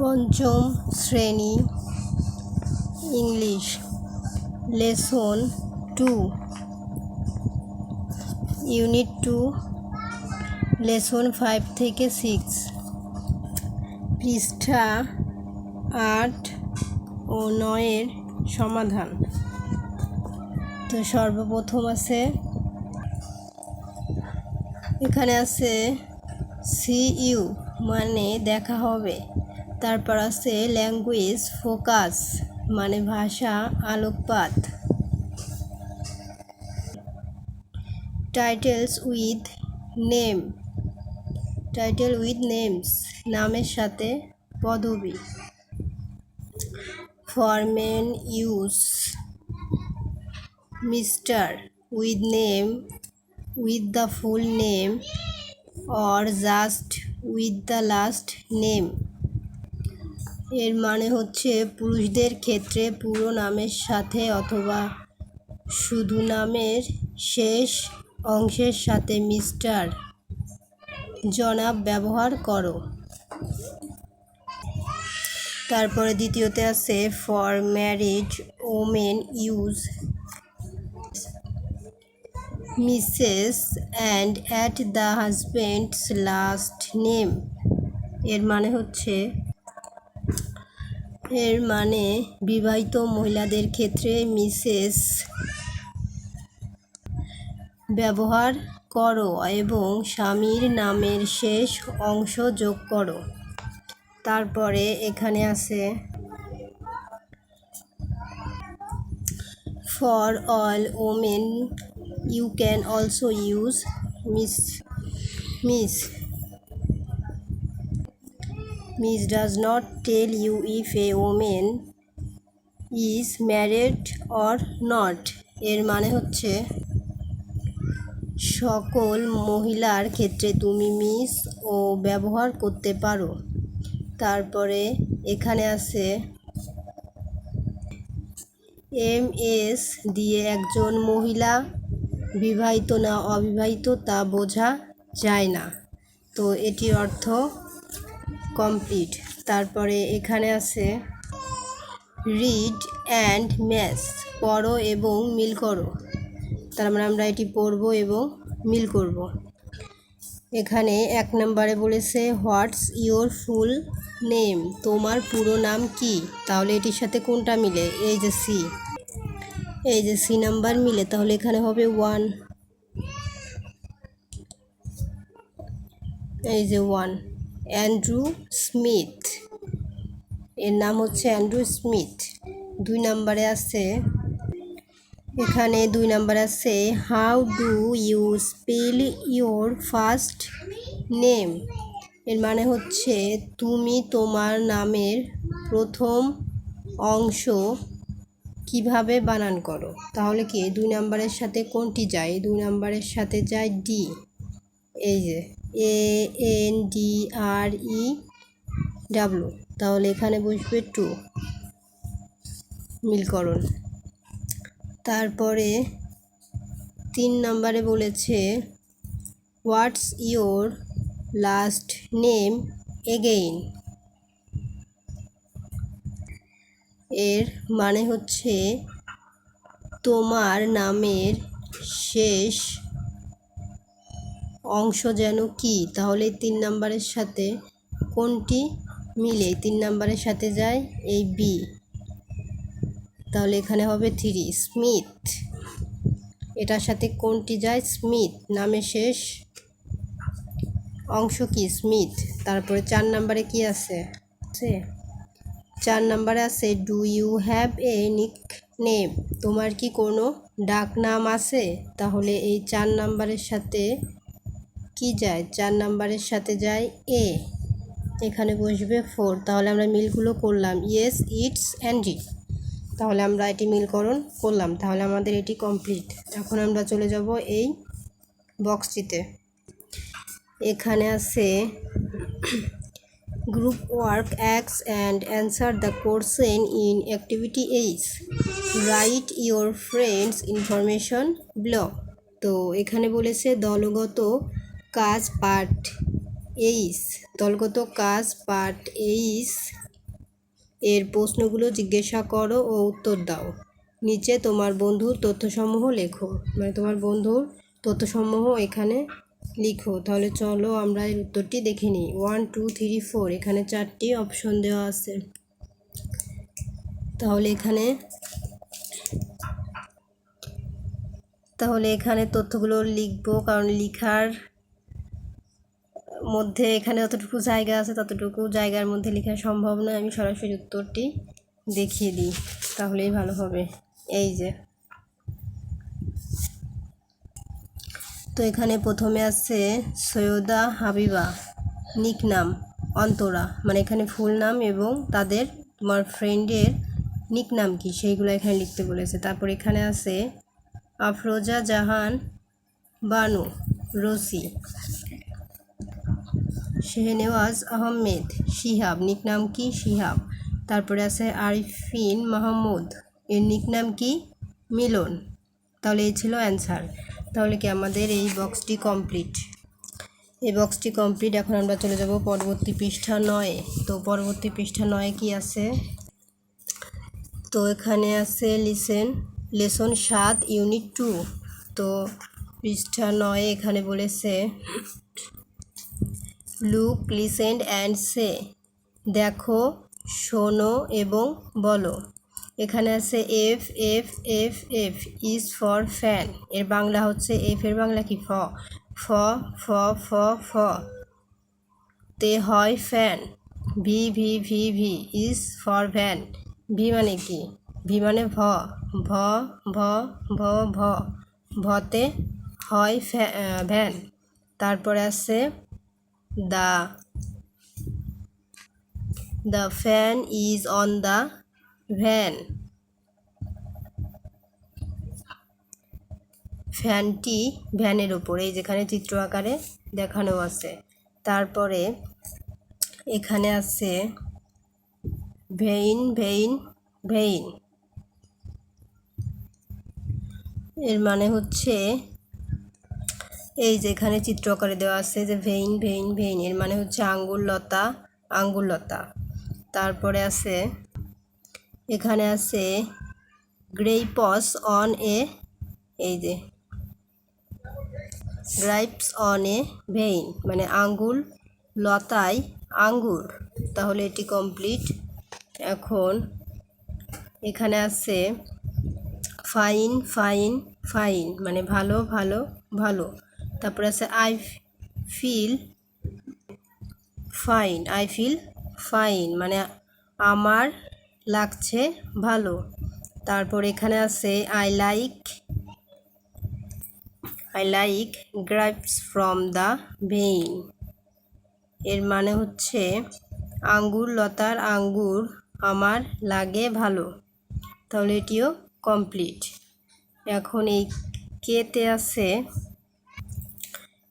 পঞ্চম শ্রেণি, English, lesson two. Unit two, lesson five থেকে সিক্স। পৃষ্ঠা আট ও নয়ের সমাধান। তো সর্বপ্রথম আছে, এখানে আছে, সি ইউ মানে দেখা হবে। তারপর আছে ল্যাঙ্গুয়েজ, ফোকাস মানে ভাষা আলোকপাত। Titles with name. Title with names, নামের সাথে পদবি। For men use. Mister with name, with the full name, or just with the last name. এর মানে হচ্ছে পুরুষদের ক্ষেত্রে পুরো নামের সাথে অথবা শুধু নামের শেষ অংশের সাথে মিস্টার জনাব ব্যবহার করো। তারপরে দ্বিতীয়তে আছে for marriage women use Mrs and at the husband's last name এর মানে হচ্ছে এর মানে বিবাহিত মহিলাদের ক্ষেত্রে মিসেস ব্যবহার করো এবং স্বামীর নামের শেষ অংশ যোগ করো। তারপরে এখানে আছে for all women you can also use Ms Ms Ms does not tell you if a woman is married or not এর মানে হচ্ছে, সকল মহিলার ক্ষেত্রে তুমি মিস ও ব্যবহার করতে পারো। তারপরে এখানে আছে, এম এস দিয়ে একজন মহিলা বিবাহিত না অবিবাহিত তা বোঝা যায় না। তো এটির অর্থ কমপ্লিট। তারপরে এখানে আছে রিড অ্যান্ড ম্যাচ, পড়ো এবং মিল করো। তার মানে আমরা এটি পড়ব এবং মিল করব। এখানে এক নম্বরে বলেছে, হোয়াটস ইওর ফুল নেম? তোমার পুরো নাম কি? তাহলে এটির সাথে কোনটা মিলে? এই যে সি। এই যে সি নাম্বার মিলে, তাহলে এখানে হবে ওয়ান। এই যে ওয়ান। Andrew Smith. এর নাম হচ্ছে অ্যান্ড্রু স্মিথ। দুই নম্বরে আছে, এখানে দুই নাম্বার আছে how do you spell your first name এর মানে হচ্ছে, তুমি তোমার নামের প্রথম অংশ কীভাবে বানান করো? তাহলে কি, দুই নাম্বারের সাথে কোনটি যায়? দুই নাম্বারের সাথে যায় ডি এই যে A N D R E W তাহলে এখানে বসবে টু মিলকরণ। তারপরে তিন নম্বরে বলেছে what's your last name again এর মানে হচ্ছে, তোমার নামের শেষ অংশ যেন কি? তাহলে তিন নাম্বারের সাথে কোনটি মিলে? তিন নাম্বারের সাথে যায় এই বি তাহলে এখানে হবে থ্রি, স্মিথ। এটার সাথে কোনটি যায়? স্মিথ। নামে শেষ অংশ কি? স্মিথ। তারপরে চার নাম্বারে কি আছে? চার নাম্বারে আছে do you have a nick name তোমার কি কোনো ডাক নাম আছে? তাহলে এই চার নাম্বারের সাথে কি যায়? চার নাম্বারের সাথে যায় এ এখানে বসবে ফোর তাহলে আমরা মিলগুলো করলাম। ইয়েস ইটস অ্যান্ড ইট তাহলে আমরা এটি মিলকরণ করলাম। তাহলে আমাদের এটি কমপ্লিট এখন আমরা চলে যাব এই বক্সটিতে এখানে আছে group work অ্যাক্স and answer the questions in activity H write your friends information block তো এখানে বলেছে দলগত কাজ পার্ট এইচ, দলগত কাজ পার্ট এইস এর প্রশ্নগুলো জিজ্ঞাসা করো ও উত্তর দাও। নিচে তোমার বন্ধুর তথ্যসমূহ লেখো। মানে তোমার বন্ধুর তথ্যসমূহ এখানে লিখো। তাহলে চলো আমরা এর উত্তরটি দেখে নিই। ওয়ান টু থ্রি ফোর এখানে চারটি অপশন দেওয়া আছে। তাহলে এখানে তাহলে এখানে তথ্যগুলো লিখব, কারণ লিখার মধ্যে এখানে যতটুকু জায়গা আছে, ততটুকু জায়গার মধ্যে লেখা সম্ভব নয়। আমি সরাসরি উত্তরটি দেখিয়ে দিই, তাহলেই ভালো হবে। এই যে। তো এখানে প্রথমে আছে সৈয়দা হাবিবা নিক নাম অন্তরা। মানে এখানে ফুল নাম এবং তাদের তোমার ফ্রেন্ডের নিক নাম কি, সেইগুলো এখানে লিখতে বলেছে। তারপর এখানে আছে আফরোজা জাহান বানু, রসি। শেহনেওয়াজ আহমেদ, শিহাব। নিকনাম কি? শিহাব। তারপরে আছে আরিফিন মাহমুদ। এর নিকনাম কি? মিলন। তাহলে এই ছিল অ্যান্সার। তাহলে কি আমাদের এই বক্সটি কমপ্লিট? এই বক্সটি কমপ্লিট। এখন আমরা চলে যাব পরবর্তী পৃষ্ঠা নয়। তো পরবর্তী পৃষ্ঠা নয় কি আছে? তো এখানে আছে লিসেন, লেসন সাত ইউনিট টু। তো পৃষ্ঠা নয় এখানে বলেছে লুক, লিসেন্ড অ্যান্ড সে। দেখো, শোনো এবং বলো। এখানে আছে F F F F, is for fan. এর বাংলা হচ্ছে, এফ এর বাংলা কি? ফ। ফ ফ ফ ফ। তে হয় fan. V V V V, is for van. V মানে কি? ভি মানে ভ। ভ ভ ভ ভ। ভতে হয় ভ্যান। তারপরে আছে the the fan is on the van ফ্যানটি ভ্যানের এই যেখানে চিত্র আকারে দেখানো আছে। তারপরে এখানে আছে ভেইন ভেইন ভেইন। এর মানে হচ্ছে এই যে এখানে চিত্র আকারে দেওয়া আছে যে ভেইন ভেইন ভেইন, এর মানে হচ্ছে আঙ্গুর লতা আঙ্গুর লতা তারপরে আছে, এখানে আছে গ্রেপস অন এ, এই যে, গ্রাইপস অন এ ভেইন মানে আঙ্গুর লতায় আঙ্গুর। তাহলে এটি কমপ্লিট। এখন এখানে আছে ফাইন ফাইন ফাইন মানে ভালো ভালো ভালো। তারপরে আছে I feel fine I feel fine মানে আমার লাগছে ভালো। তারপর এখানে আছে I like I like grapes from the vine এর মানে হচ্ছে, আঙ্গুর, লতার আঙ্গুর আমার লাগে ভালো। তাহলে এটিও কমপ্লিট এখন এই কেতে আছে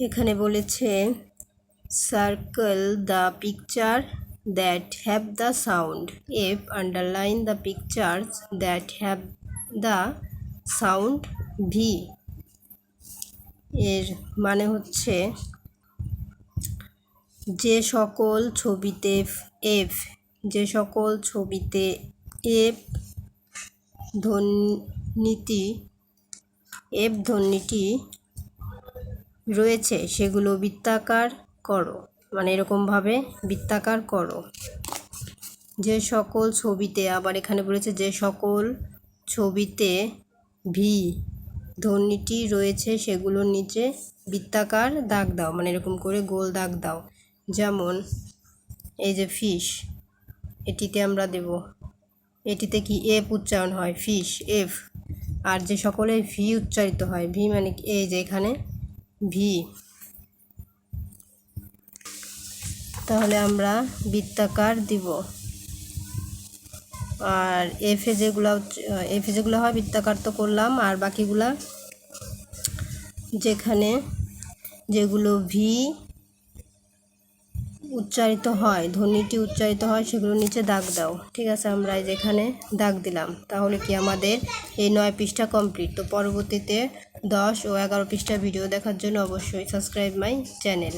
এখানে বলেছে circle the picture that have the sound F underline the pictures that have the sound V এর মানে হচ্ছে, যে সকল ছবিতে এফ যে সকল ছবিতে এফ ধ্বনিটি এফ ধ্বনিটি রয়েছে, সেগুলো বৃত্তাকার করো। মানে এরকমভাবে বৃত্তাকার করো। যে সকল ছবিতে আবার এখানে বলেছে, যে সকল ছবিতে ভি ধ্বনিটি রয়েছে, সেগুলোর নিচে বৃত্তাকার দাগ দাও। মানে এরকম করে গোল দাগ দাও। যেমন এই যে ফিশ এটিতে আমরা দেব। এটিতে কি এফ উচ্চারণ হয়? Fish F. আর যে সকলে ভি উচ্চারিত হয়, ভি মানে এই যে এখানে ভি তাহলে আমরা বৃত্তাকার দিব। আর এফে যেগুলো এফে যেগুলো হয়, বৃত্তাকার তো করলাম। আর বাকিগুলা যেখানে যেগুলো ভি উচ্চারিত হয়, ধ্বনিটি উচ্চারিত হয়, সেগুলো নিচে দাগ দাও। ঠিক আছে, আমরা যেখানে দাগ দিলাম। তাহলে কি আমাদের এই নয় পৃষ্ঠা কমপ্লিট তো পরবর্তীতে দশ ও এগারো পৃষ্ঠা ভিডিও দেখার জন্য অবশ্যই সাবস্ক্রাইব মাই চ্যানেল